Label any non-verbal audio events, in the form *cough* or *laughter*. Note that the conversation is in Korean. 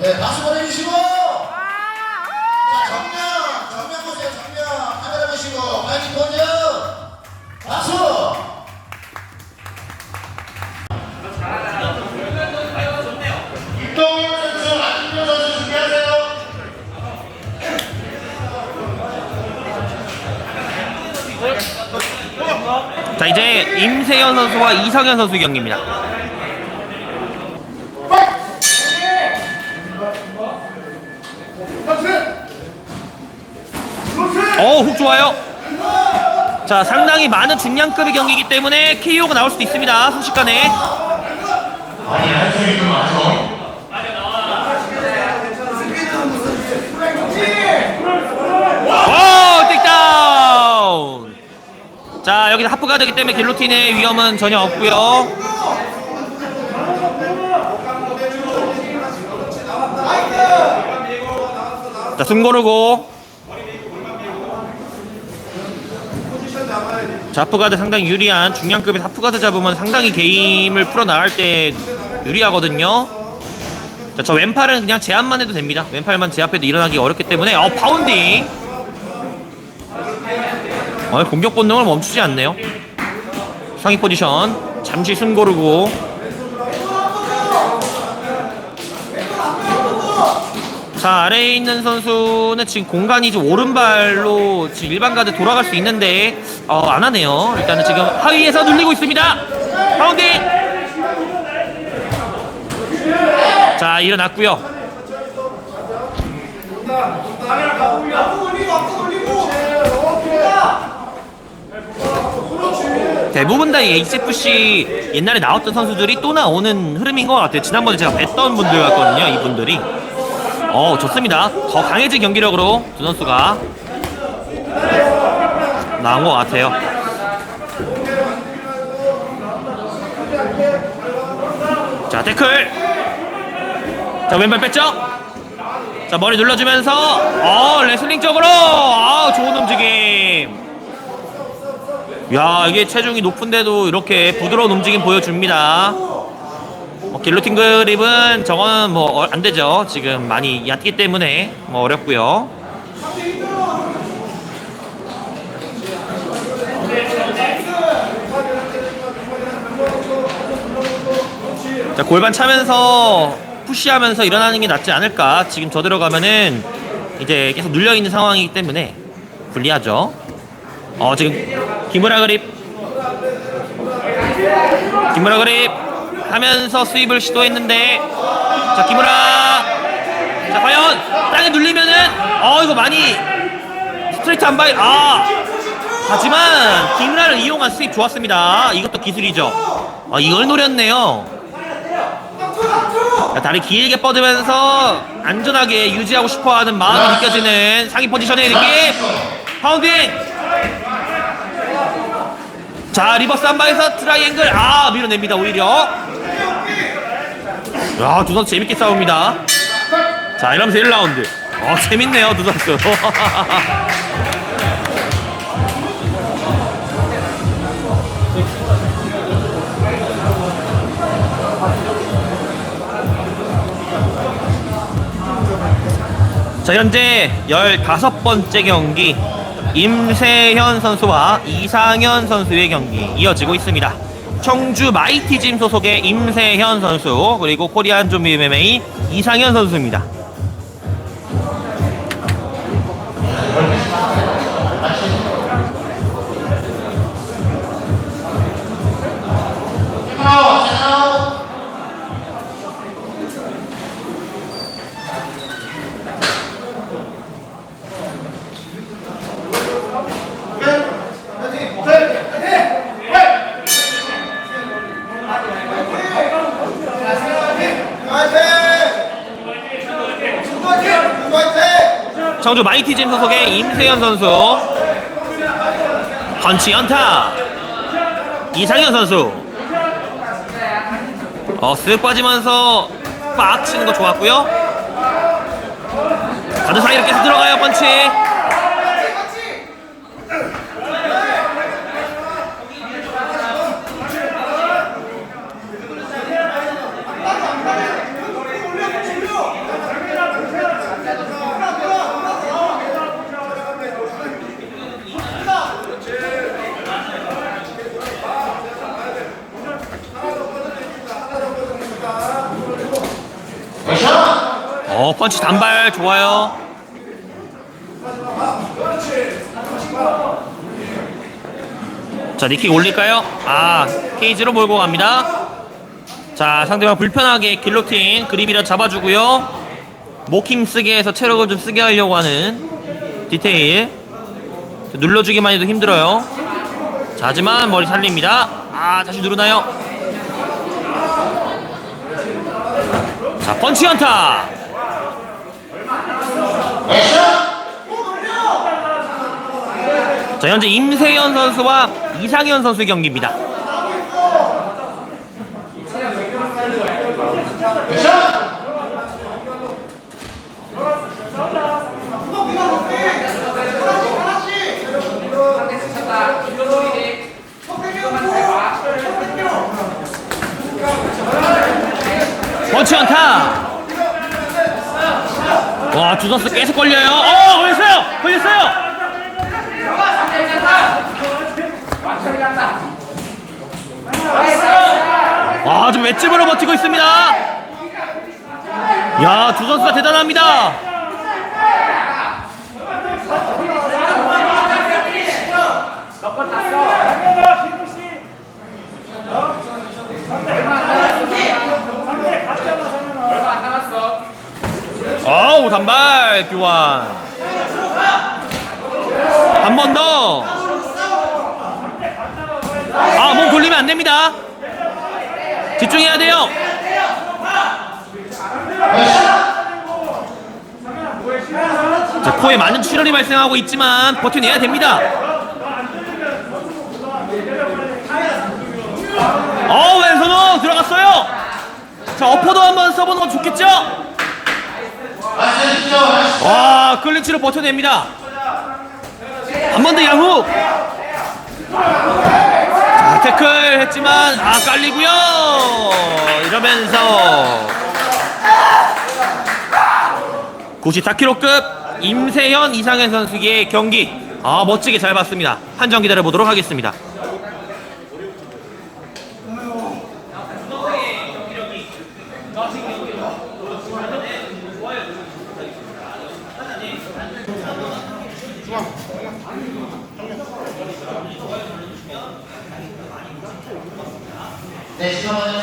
네, 박수 보내주시고. 자, 정면, 정면 보세요, 정면. 카메라 보시고, 마이크 포즈. 박수. 이동현 선수, 안준표 선수 준비하세요. 자 이제 임세현 선수와 이상현 선수 경기입니다. 어훅 좋아요. 자 상당히 많은 중량급의 경기이기 때문에 KO가 나올 수도 있습니다. 순식간에. 오 틱다운. 자 여기서 하프가 되기 때문에 길로틴의 위험은 전혀 없고요. 자, 숨 고르고. 자, 하프가드 상당히 유리한 중량급의 하프가드 잡으면 상당히 게임을 풀어나갈 때 유리하거든요. 자, 저 왼팔은 그냥 제압만 해도 됩니다. 왼팔만 제압해도 일어나기 어렵기 때문에, 어, 파운딩! 어, 공격 본능을 멈추지 않네요. 상위 포지션. 잠시 숨 고르고. 자 아래에 있는 선수는 지금 공간이 좀 오른발로 지금 일반 가드 돌아갈 수 있는데 어, 안 하네요. 일단은 지금 하위에서 눌리고 있습니다. 파운딩. 자 일어났고요. 대부분 다 HFC 옛날에 나왔던 선수들이 또 나오는 흐름인 것 같아요. 지난번에 제가 뵀던 분들 같거든요. 이분들이. 어 좋습니다. 더 강해진 경기력으로 두 선수가 나온 것 같아요. 자 태클. 자 왼발 뺐죠? 자 머리 눌러주면서 어 레슬링 쪽으로 아 좋은 움직임. 야 이게 체중이 높은데도 이렇게 부드러운 움직임 보여줍니다. 뭐 길로틴 그립은 저거는 뭐안 되죠. 지금 많이 얕기 때문에 뭐 어렵고요. 자 골반 차면서 푸시하면서 일어나는 게 낫지 않을까. 지금 저 들어가면은 이제 계속 눌려 있는 상황이기 때문에 불리하죠. 어 지금 김우라 그립 김우라 그립 하면서 스윕을 시도했는데 자 김우라. 자 과연 땅에 눌리면은 어 이거 많이 스트레이트 한 바이 아. 하지만 김우라를 이용한 스윕 좋았습니다. 이것도 기술이죠. 아 이걸 노렸네요. 자, 다리 길게 뻗으면서 안전하게 유지하고 싶어하는 마음이 느껴지는 상위 포지션의 느낌 파운딩. 자 리버스 한바에서 트라이앵글. 아 밀어냅니다 오히려 야 두 선수 재밌게 싸웁니다. 자 이러면서 1라운드. 어 재밌네요 두 선수. *laughs* 자 현재 15번째 경기 임세현 선수와 이상현 선수의 경기 이어지고 있습니다. 청주 마이티짐 소속의 임세현 선수 그리고 코리안 좀비 MMA 이상현 선수입니다. 청주 마이티짐 소속의 임세현 선수. 펀치 연타. 이상현 선수. 어, 쓱 빠지면서 빡 치는 거 좋았고요. 가드 사이로 계속 들어가요 펀치 어 펀치 단발 좋아요. 자 니킥 올릴까요? 아 케이지로 몰고 갑니다. 자 상대방 불편하게 길로틴 그립이라 잡아주고요. 목힘 쓰게 해서 체력을 좀 쓰게 하려고 하는 디테일. 눌러주기만 해도 힘들어요. 자 하지만 머리 살립니다. 아 다시 누르나요? 자 펀치 연타 자 현재 임세현 선수와 이상현 선수의 경기입니다 펀치 연타 와 주선수 계속 걸려요 어 걸렸어요 걸렸어요 아, 좀 맷집으로 버티고 있습니다. 야, 두 선수가 대단합니다. 단발 교환. 한 번 더. 아, 몸 돌리면 안 됩니다. 집중해야 돼요. 자, 코에 많은 출혈이 발생하고 있지만 버텨내야 됩니다. 어, 왼손으로 들어갔어요. 자, 어퍼도 한번 써보는 건 좋겠죠? 와, 클린치로 버텨냅니다. 한 번더 야후. 자, 태클 했지만 아 깔리고요. 이러면서 94kg급 임세현 이상현 선수의 경기 아 멋지게 잘 봤습니다. 판정 기다려 보도록 하겠습니다. সময়